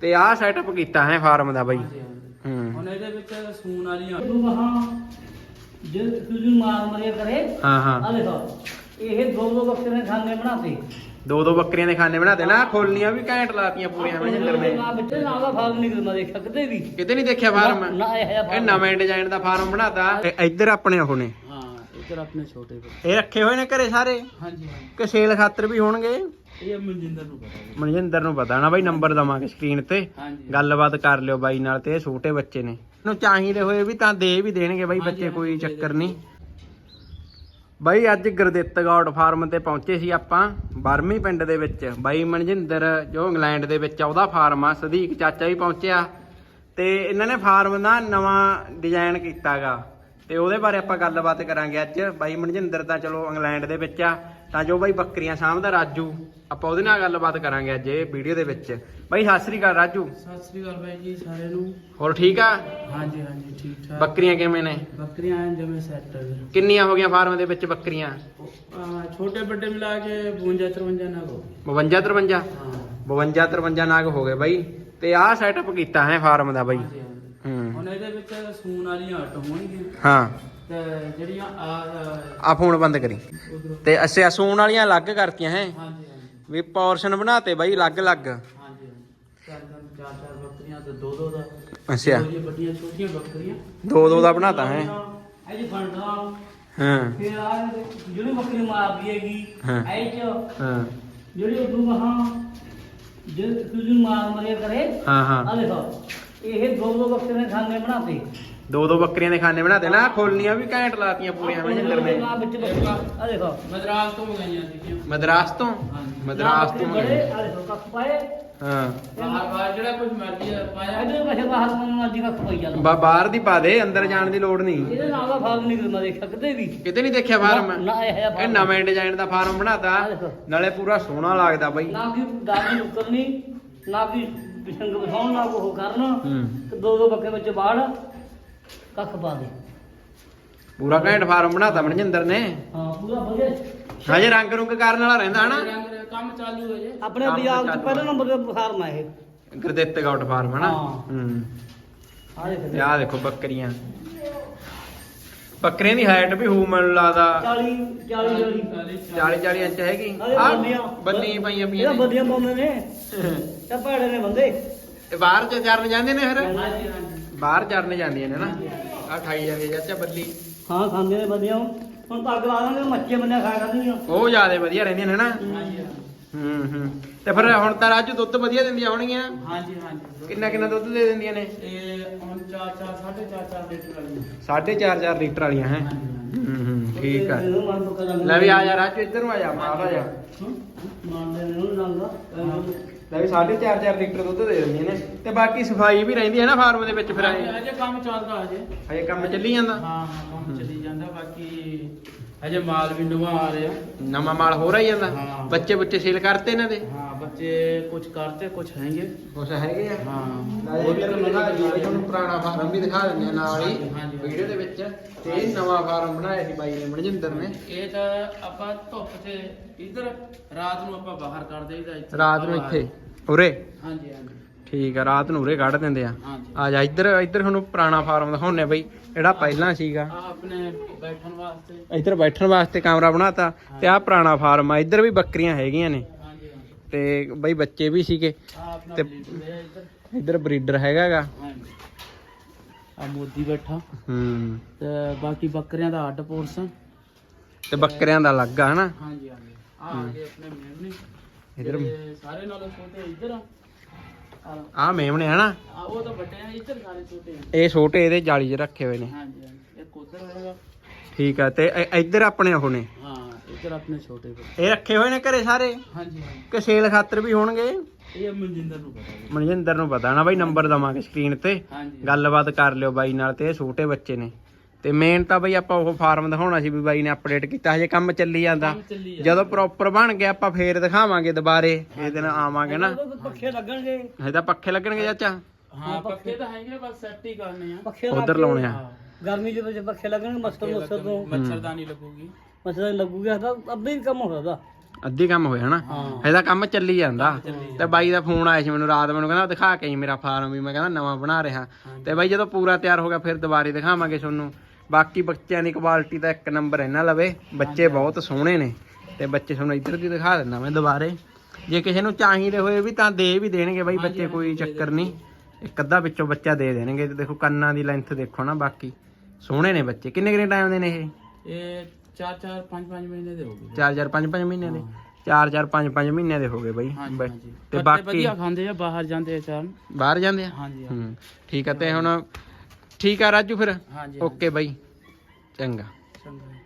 ਤੇ ਆਹ ਸੈਟਅਪ ਕੀਤਾ ਹੈ ਫਾਰਮ ਦਾ ਬਾਈ। ਹੂੰ। ਹੁਣ ਇਹਦੇ ਵਿੱਚ ਸੂਣ ਵਾਲੀਆਂ ਤੂੰ ਵਹਾਂ ਜੇ ਤੁਸੀਂ ਮਾਰ ਮਰਿਆ ਕਰੇ ਹਾਂ ਹਾਂ। ਆ ਦੇਖੋ ਇਹ ਦੋ ਦੋ ਬੱਕਰੇ ਨੇ ਖਾਣੇ ਬਣਾਤੇ। ਦੋ ਦੋ ਬੱਕਰੀਆਂ ਦੇ ਖਾਨੇ ਬਣਾਤੇ। ਨਾ ਖੋਲਣੀਆਂ ਵੀ ਘੈਂਟ ਲਾਤੀਆਂ ਪੂਰੀਆਂ ਮਨਜਿੰਦਰ ਨੇ ਨਾ ਬੱਚੇ ਨਾਲ ਦਾ ਫਾਰਮ ਨਹੀਂ ਕਰਨਾ ਦੇਖਿਆ ਕਿਤੇ ਵੀ। ਕਿਤੇ ਨਹੀਂ ਦੇਖਿਆ ਫਾਰਮ ਨਾ ਇਹ ਜਿਹਾ ਇਹ ਨਵੇਂ ਡਿਜ਼ਾਈਨ ਦਾ ਫਾਰਮ ਬਣਾਤਾ। ਤੇ ਇੱਧਰ ਆਪਣੇ ਉਹ ਨੇ। ਹਾਂ ਇੱਧਰ ਆਪਣੇ ਛੋਟੇ ਬੱਚੇ। ਇਹ ਰੱਖੇ ਹੋਏ ਨੇ ਘਰੇ ਸਾਰੇ? ਹਾਂਜੀ ਹਾਂਜੀ। ਕਿ ਸੇਲ ਖਾਤਰ ਵੀ ਹੋਣਗੇ? ਇਹ ਮਨਜਿੰਦਰ ਨੂੰ ਪਤਾ ਮਨਜਿੰਦਰ ਨੂੰ ਪਤਾ ਨਾ ਬਾਈ ਨੰਬਰ ਦਵਾਂਗੇ ਸਕਰੀਨ ਤੇ। ਹਾਂਜੀ। ਗੱਲਬਾਤ ਕਰ ਲਿਓ ਬਾਈ ਨਾਲ ਤੇ ਇਹ ਛੋਟੇ ਬੱਚੇ ਨੇ। ਨੂੰ ਚਾਹੀਦੇ ਹੋਏ ਵੀ ਤਾਂ ਦੇ ਵੀ ਦੇਣਗੇ ਬਾਈ ਬੱਚੇ ਕੋਈ ਚੱਕਰ ਨਹੀਂ। ਬਾਈ ਅੱਜ ਗੁਰਦਿੱਤ ਗੌਡ ਫਾਰਮ ਤੇ ਪਹੁੰਚੇ ਸੀ ਆਪਾਂ ਬਰਮੀ ਪਿੰਡ ਦੇ ਵਿੱਚ। ਬਾਈ ਮਨਜਿੰਦਰ ਜੋ ਇੰਗਲੈਂਡ ਦੇ ਵਿੱਚ ਆ ਉਹਦਾ ਫਾਰਮ ਆ ਸਦੀਕ ਚਾਚਾ ਵੀ ਪਹੁੰਚਿਆ। ਤੇ ਇਹਨਾਂ ਨੇ ਫਾਰਮ ਦਾ ਨਵਾਂ ਡਿਜ਼ਾਈਨ ਕੀਤਾਗਾ। ਤੇ ਉਹਦੇ ਬਾਰੇ ਆਪਾਂ ਗੱਲਬਾਤ ਕਰਾਂਗੇ ਅੱਜ। ਬਾਈ ਮਨਜਿੰਦਰ ਤਾਂ ਚਲੋ ਇੰਗਲੈਂਡ ਦੇ ਵਿੱਚ ਆ। ਤਾਂ ਜੋ ਬਾਈ ਬੱਕਰੀਆਂ ਸਾਂਭਦਾ ਰਾਜੂ। ਆਪਾਂ ਉਹਦੇ ਨਾਲ ਗੱਲਬਾਤ ਕਰਾਂਗੇ ਅੱਜ ਇਹ ਵੀਡੀਓ ਦੇ ਵਿੱਚ। ਬਾਈ ਸਤਿ ਸ੍ਰੀ ਅਕਾਲ ਰਾਜੂ। ਸਤਿ ਸ੍ਰੀ ਅਕਾਲ ਬਾਈ ਜੀ ਸਾਰਿਆਂ ਨੂੰ। ਹੋਰ ਠੀਕ ਆ? ਹਾਂਜੀ ਹਾਂਜੀ ਠੀਕ ਠਾਕ। ਬੱਕਰੀਆਂ ਕਿਵੇਂ ਨੇ? ਬੱਕਰੀਆਂ ਜਿਵੇਂ ਸੈੱਟ ਕਿੰਨੀਆਂ ਹੋ ਗਈਆਂ ਫਾਰਮ ਦੇ ਵਿੱਚ ਬੱਕਰੀਆਂ? ਛੋਟੇ ਵੱਡੇ ਮਿਲਾ ਕੇ 52 53 ਨਾਲ ਹੋ 52 53 ਹਾਂ। 52 53 ਨਾਗ ਹੋ ਗਏ ਬਾਈ। ਤੇ ਆਹ ਸੈਟਅਪ ਕੀਤਾ ਹੈ ਫਾਰਮ ਦਾ ਬਾਈ। ਹੂੰ। ਹੁਣ ਇਹਦੇ ਵਿੱਚ ਸੂਣ ਵਾਲੀਆਂ ਹਟ ਹੋਣਗੀਆਂ। ਹਾਂ। ਤੇ ਜਿਹੜੀਆਂ ਆ ਆ ਫੋਨ ਬੰਦ ਕਰੀ। ਉਧਰ। ਤੇ ਅਸੀਂ ਸੂਣ ਵਾਲੀਆਂ ਅਲੱਗ ਕਰਤੀਆਂ ਹੈ। ਹਾਂਜੀ ਹਾਂਜੀ। ਵੀ ਪੋਰਸ਼ਨ ਬਣਾਤੇ ਬਾਈ ਅਲੱਗ ਅਲੱਗ ਹਾਂਜੀ ਹਾਂਜੀ। ਚਾਰ ਚਾਰ ਚਾਰ ਬੱਕਰੀਆਂ ਤੇ ਦੋ ਦੋ। ਦਾ ਅੱਛਾ। ਦੋ ਜੀ ਵੱਡੀਆਂ ਛੋਟੀਆਂ ਬੱਕਰੀਆਂ। ਦੋ ਦੋ ਦਾ ਬਣਾਤਾ ਹੈ। ਇਹ ਜੀ ਫੰਡਾ ਹਾਂ। ਫਿਰ ਆ ਜਿਹੜੀ ਬੱਕਰੀ ਮਾਰਦੀ ਹੈਗੀ ਹਾਂ। ਇਹ ਚ ਹਾਂ। ਜਿਹੜੀ ਉਦੋਂ ਵਹਾਂ ਜੇ ਤੁਸੀਂ ਮਾਰ ਮਰਿਆ ਕਰੇ ਹਾਂ ਹਾਂ। ਦੇਖੋ ਇਹ ਦੋ ਦੋ ਬੱਕਰੇ ਨੇ ਖਾਣੇ ਬਣਾਤੇ। ਦੋ ਦੋ ਬੱਕਰੀਆਂ ਦੇ ਖਾਨੇ ਬਣਾਤੇ ਨਾ ਖੋਲਣੀਆਂ ਵੀ ਘੈਂਟ ਲਾਤੀਆਂ ਪੂਰੀਆਂ ਮਨਜਿੰਦਰ ਨੇ ਨਾ ਵਿੱਚ ਆ ਦੇਖੋ। ਮਦਰਾਸ ਤੋਂ ਮੰਗਾਈਆਂ ਸੀਗੀਆਂ। ਮਦਰਾਸ ਤੋਂ? ਹਾਂਜੀ। ਮਦਰਾਸ ਤੋਂ ਬੜੇ। ਆ ਦੇਖੋ ਕੱਖ ਪਾਏ। ਹਾਂ। ਬਾਹਰ ਬਾਹਰ ਜਿਹੜਾ ਕੁਝ ਮਰਜ਼ੀ ਪਾਇਆ। ਇਹਦੇ ਪਾਸੇ ਬਾਹਰ ਨੂੰ ਅੱਜ ਕੱਖ ਪਾਈ ਜਾਂਦਾ ਬਾ ਬਾਹਰ ਦੀ ਪਾ ਦੇ ਅੰਦਰ ਜਾਣ ਦੀ ਲੋੜ ਨਹੀਂ। ਇਹਦੇ ਨਾਲ ਦਾ ਫਾਰਮ ਨਹੀਂ ਕਰਨਾ ਦੇਖਿਆ ਕਿਤੇ ਵੀ। ਕਿਤੇ ਨਹੀਂ ਦੇਖਿਆ ਫਾਰਮ? ਇਹ ਨਵੇਂ ਡਿਜ਼ਾਈਨ ਦਾ ਫਾਰਮ ਬਣਾਤਾ। ਦੇਖੋ। ਨਾਲੇ ਪੂਰਾ ਸੋਹਣਾ ਲੱਗਦਾ ਬਾਈ। ਨਾ ਕਿ ਦਾਦੀ ਉਤਰਨੀ ਨਾ ਕਿ ਬਿਸ਼ੰਗ ਬਸਾਉਣ ਨਾ ਉਹ ਕਰਨ। ਦੋ ਦੋ ਬੱਕੇ ਵਿੱਚ ਬਾੜ ਕੱਖ ਪਾ ਦੇ। ਪੂਰਾ ਘੈਂਟ ਫਾਰਮ ਬਣਾਤਾ ਮਨਜਿੰਦਰ ਨੇ। ਹਾਂ ਪੂਰਾ ਵਧੀਆ। ਹਜੇ ਰੰਗ ਰੁੰਗ ਕਰਨ ਵਾਲਾ ਰਹਿੰਦਾ ਹਨਾ? ਰੰਗ ਦੇ ਕੰਮ ਚਾਲੂ ਹੈ ਜੇ ਆਪਣੇ ਕੰਮ ਪੰਜਾਬ ਚੱਲ ਚ ਪਹਿਲੇ ਨੰਬਰ ਤੇ ਫਾਰਮ ਆ ਇਹ। ਗੁਰਦਿੱਤ ਗਾਊਟ ਫਾਰਮ ਹਨਾ? ਹਾਂ। ਹੂੰ। ਆ ਦੇਖ ਤੇ ਆਹ ਦੇਖੋ ਬੱਕਰੀਆਂ। ਬੱਕਰੀਆਂ ਦੀ ਹਾਈਟ ਵੀ ਹੂ ਮੈਨੂੰ ਲੱਗਦਾ। 40 40 40 40 40 ਇੰਚ ਹੈਗੀ। ਆਹ ਆਹ ਬੰਦੀਆਂ। ਬੰਨੀ ਪਈਆਂ ਇਹਦਾ ਪਈਆਂ ਨੇ। ਬੰਦੀਆਂ ਪਾਉਂਦੇ ਨੇ। ਤੇ ਭੈੜੇ ਨੇ ਬੰਦੇ। ਇਹ ਬਾਹਰ ਚ ਚਰਨ ਜਾਂਦੇ ਨੇ ਫਿਰ? ਹਾਂਜੀ ਹਾਂਜੀ ਬਾਹਰ ਚਰਨ ਜਾਂਦੀਆਂ ਨੇ ਨਾ। ਆ ਖਾਈ ਜਾਂਦੀ ਚਾਚਾ ਬੱਲੀ। ਹਾਂ ਖਾਂਦੇ ਨੇ ਬੰਦੀਆਂ ਹੁਣ ਪੱਗ ਲਾ ਦਾਂਗੇ ਮੱਛੀ ਬੰਦਿਆਂ ਖਾ ਕਰਦੀਆਂ ਉਹ। ਜ਼ਿਆਦਾ ਵਧੀਆ ਰਹਿੰਦੀਆਂ ਨੇ ਨਾ। ਹਾਂਜੀ ਹੂੰ ਹੂੰ। ਤੇ ਫਿਰ ਹੁਣ ਤਾਂ ਰਾਜੂ ਦੁੱਧ ਵਧੀਆ ਦਿੰਦੀਆਂ ਹੋਣਗੀਆਂ। ਹਾਂਜੀ ਹਾਂਜੀ। ਕਿੰਨਾ ਕਿੰਨਾ ਦੁੱਧ ਦੇ ਦਿੰਦੀਆਂ ਨੇ? ਇਹ ਹੁਣ 4 4 4.5 4 ਲੀਟਰ ਵਾਲੀ 4.5 4 ਲੀਟਰ ਵਾਲੀਆਂ ਹੈ। ਹਾਂਜੀ। ਹੂੰ ਹੂੰ ਠੀਕ ਆ। ਇਹਨੂੰ ਮਨ ਪੱਕਾ ਲੱਗਦਾ। ਲੈ ਵੀ ਆ ਜਾ ਰਾਜੂ ਇੱਧਰ ਨੂੰ ਆ ਜਾ ਮਾਰ ਆ ਜਾ। ਮੰਨਦੇ ਨੇ ਰੰਗਾ ਲੈ। ਵੀ 4.5 4 ਲੀਟਰ ਦੁੱਧ ਦੇ ਦਿੰਦੀਆਂ ਨੇ ਤੇ ਬਾਕੀ ਸਫ਼ਾਈ ਵੀ ਰਹਿੰਦੀ ਹੈ ਨਾ ਫਾਰਮ ਦੇ ਵਿੱਚ ਫਿਰ ਐ ਅਜੇ ਕੰਮ ਚੱਲਦਾ ਅਜੇ ਹਜੇ ਕੰਮ ਚੱਲੀ ਜਾਂਦਾ? ਹਾਂ ਹਾਂ ਕੰਮ ਚੱਲੀ ਜਾਂਦਾ ਬਾਕੀ ਅਜੇ ਮਾਲ ਵੀ ਨਵਾਂ ਆ ਰਿਹਾ। ਨਵਾਂ ਮਾਲ ਹੋ ਰਹੀ ਜਾਂਦਾ। ਬੱਚੇ ਬੱਚੇ ਸੇਲ ਕਰਤੇ ਇਹਨਾਂ ਦੇ? ਹਾਂ। ਬੱਚੇ ਕੁਝ ਕਰਤੇ ਕੁਝ ਹੈਗੇ। ਕੁਛ ਹੈਗੇ ਆ। ਹਾਂ। ਉਹ ਵੀ ਤੁਹਾਨੂੰ ਪੁਰਾਣਾ ਫਾਰਮ ਵੀ ਦਿਖਾ ਦਿੰਦੇ ਆ ਨਾਲ ਹੀ ਹਾਂਜੀ। ਵੀਡੀਓ ਦੇ ਵਿੱਚ। ਤੇ ਇਹ ਨਵਾਂ ਫਾਰਮ ਬਣਾਇਆ ਸੀ ਬਾਈ ਨੇ ਮਨਜਿੰਦਰ ਨੇ। ਇਹ ਤਾਂ ਆਪਾਂ ਧੁੱਪ 'ਚ ਇੱਧਰ ਰਾਤ ਨੂੰ ਆਪਾਂ ਬਾਹਰ ਕਰ ਦੇਈਦਾ ਇੱਥੇ। ਰਾਤ ਨੂੰ ਇੱਥੇ ਉਰੇ? ਹਾਂਜੀ ਹਾਂਜੀ। ਠੀਕ ਆ ਰਾਤ ਨੂੰ ਉਰੇ ਕੱਢ ਦਿੰਦੇ ਆ। ਹਾਂਜੀ। ਆ ਜਾ ਇੱਧਰ ਇੱਧਰ ਤੁਹਾਨੂੰ ਪੁਰਾਣਾ ਫਾਰਮ ਦਿਖਾਉਣੇ ਬਈ ਜਿਹੜਾ ਪਹਿਲਾਂ ਸੀਗਾ। ਆ ਆਪਣੇ ਬੈਠਣ ਵਾਸਤੇ। ਇੱਧਰ ਬੈਠਣ ਵਾਸਤੇ ਕਮਰਾ ਬਣਾਤਾ ਤੇ ਆਹ ਪੁਰਾਣਾ ਫਾਰਮ ਆ ਇੱਧਰ ਵੀ ਬੱਕਰੀਆਂ ਹੈਗੀਆਂ ਨੇ। ਤੇ ਬਈ ਬੱਚੇ ਵੀ ਸੀਗੇ। ਤੇ- ਇੱਧਰ। ਬਰੀਡਰ ਹੈਗਾਗਾ। ਆ ਮੋਦੀ ਬੈਠਾ। ਹੂੰ। ਤੇ ਬਾਕੀ ਬੱਕਰੀਆਂ ਦਾ ਅੱਡ ਪੋਰਸ਼ਨ ਤੇ ਬੱਕਰਿਆਂ ਦਾ ਅਲੱਗ ਆ ਹਨਾ? ਹਾਂਜੀ ਹਾਂਜੀ। ਆ ਆ ਗਏ ਆਪਣੇ ਮੇਮਣੇ ਇੱਧਰ ਸਾਰੇ ਨਾਲੋਂ ਛੋਟੇ ਇੱਧਰ ਆ। ਆ ਮੇਮਣੇ ਹਨਾ? ਆ, ਉਹ ਤਾਂ ਵੱਡੇ ਆ ਇੱਧਰ ਸਾਰੇ ਛੋਟੇ ਆ। ਇਹ ਛੋਟੇ ਇਹਦੇ ਜਾਲੀ 'ਚ ਰੱਖੇ ਹੋਏ ਨੇ। ਹਾਂਜੀ ਹਾਂਜੀ। ਇੱਕ ਉੱਧਰ ਹੋਏਗਾ ਠੀਕ ਆ ਤੇ ਇੱਧਰ ਆਪਣੇ ਉਹ ਨੇ। ਹਾਂ। ਇੱਧਰ ਆਪਣੇ ਛੋਟੇ ਬੱਚੇ। ਇਹ ਰੱਖੇ ਹੋਏ ਨੇ ਘਰੇ ਸਾਰੇ? ਹਾਂਜੀ ਹਾਂਜੀ। ਕਿ ਸੇਲ ਖਾਤਰ ਵੀ ਹੋਣਗੇ? ਇਹ ਮਨਜਿੰਦਰ ਨੂੰ ਪਤਾ ਜੀ। ਮਨਜਿੰਦਰ ਨੂੰ ਪਤਾ ਨਾ ਬਾਈ ਨੰਬਰ ਦਵਾਂਗੇ ਸਕਰੀਨ ਤੇ। ਹਾਂਜੀ। ਗੱਲਬਾਤ ਕਰ ਲਿਓ ਬਾਈ ਨਾਲ ਤੇ ਇਹ ਛੋਟੇ ਬੱਚੇ ਨੇ। ਤੇ ਮੇਨ ਤਾਂ ਬਈ ਆਪਾਂ ਉਹ ਫਾਰਮ ਦਿਖਾਉਣਾ ਸੀ ਵੀ ਬਾਈ ਨੇ ਅਪਡੇਟ ਕੀਤਾ ਹਜੇ ਕੰਮ ਚੱਲੀ ਜਾਂਦਾ। ਕੰਮ ਚੱਲੀ ਜਾਂਦਾ। ਜਦੋਂ ਪ੍ਰੋਪਰ ਬਣ ਗਿਆ ਆਪਾਂ ਫੇਰ ਦਿਖਾਵਾਂਗੇ ਦੁਬਾਰੇ। ਇਹ ਦਿਨ ਆਵਾਂਗੇ ਨਾ। ਪੱਖੇ ਲੱਗਣਗੇ। ਹਜੇ ਤਾਂ ਪੱਖੇ ਲੱਗਣਗੇ ਚਾਚਾ। ਹਾਂ ਪੱਖੇ ਤਾਂ ਹੈਗੇ ਬਸ ਸੈੱਟ ਹੀ ਕਰਨੇ ਆ। ਪੱਖੇ ਉਧਰ ਲਾਉਣੇ ਆ। ਗਰਮੀ ਦੇ ਵਿੱਚ ਪੱਖੇ ਲੱਗਣਗੇ ਮੱਛਰ ਮੁੱਛਰ ਤੋਂ। ਮੱਛਰਦਾਨੀ ਲੱਗੂਗੀ। ਮੱਛਰ ਲੱਗੂਗਾ ਤਾਂ ਅੱਧੇ ਹੀ ਕੰਮ ਹੋ ਸਕਦਾ। ਅੱਧੀ ਕੰਮ ਹੋਇਆ ਹਨਾ। ਇਹਦਾ ਕੰਮ ਚੱਲੀ ਜਾਂਦਾ। ਤੇ ਬਾਈ ਦਾ ਫੋਨ ਆਇਆ ਸੀ ਮੈਨੂੰ ਰਾਤ ਮੈਨੂੰ ਕਹਿੰਦਾ ਦਿਖਾ ਕੇ ਆਈ ਮੇਰਾ ਫਾਰਮ ਵੀ ਮੈਂ ਕਹਿੰਦਾ ਨਵਾਂ ਬਣਾ ਰਿਹਾ। ਤੇ ਬਾਈ ਜਦੋਂ ਪੂਰਾ ਤਿਆਰ ਹੋ ਗਿਆ ਫਿਰ ਦੁਬਾਰੇ ਦਿਖਾਵਾਂਗੇ ਤੁਹਾਨੂੰ। ਬਾਕੀ ਬੱਚਿਆਂ ਦੀ ਕੁਆਲਿਟੀ ਤਾਂ ਇੱਕ ਨੰਬਰ ਇਹਨਾਂ ਲਵੇ। ਬੱਚੇ ਬਹੁਤ ਸੋਹਣੇ ਨੇ। ਤੇ ਬੱਚੇ ਤੁਹਾਨੂੰ ਇੱਧਰ ਦੀ ਦਿਖਾ ਦਿੰਦਾ ਮੈਂ ਦੁਬਾਰੇ। ਜੇ ਕਿਸੇ ਨੂੰ ਚਾਹੀਦੇ ਹੋਏ ਵੀ ਤਾਂ ਦੇ ਵੀ ਦੇਣਗੇ ਬਾਈ ਬੱਚੇ ਕੋਈ ਚੱਕਰ ਨਹੀਂ। ਇੱਕ ਅੱਧਾ ਵਿੱਚੋਂ ਬੱਚਾ ਦੇ ਦੇਣਗੇ। ਤੇ ਦੇਖੋ ਕੰਨਾਂ ਦੀ ਲੈਂਥ ਦੇਖੋ ਨਾ ਬਾਕੀ। ਸੋਹਣੇ ਨੇ ਬੱਚੇ। ਕਿੰਨੇ ਕਿੰਨੇ ਟਾਈਮ ਦੇ ਨੇ ਇਹ? ਇਹ 4 4 5 5 ਮਹੀਨੇ ਦੇ ਹੋ ਗਏ। 4 4 5 5 ਮਹੀਨਿਆਂ ਦੇ? 4 4 5 5 ਮਹੀਨਿਆਂ ਦੇ ਹੋ ਗਏ ਬਾਈ। ਹਾਂਜੀ ਬਾਈ। ਹਾਂਜੀ। ਤੇ ਬਾਕੀ ਵਧੀਆ ਖਾਂਦੇ ਆ ਬਾਹਰ ਜਾਂਦੇ ਆ ਚਾਰ। ਬਾਹਰ ਜਾਂਦੇ ਆ? ਹਾਂਜੀ ਹੂੰ। ਠੀਕ ਆ ਤੇ ਹੁਣ ਠੀਕ ਆ ਰਾਜੂ ਫਿਰ? ਹਾਂਜੀ। Okay bye. ਚੰਗਾ। ਚੰਗਾ।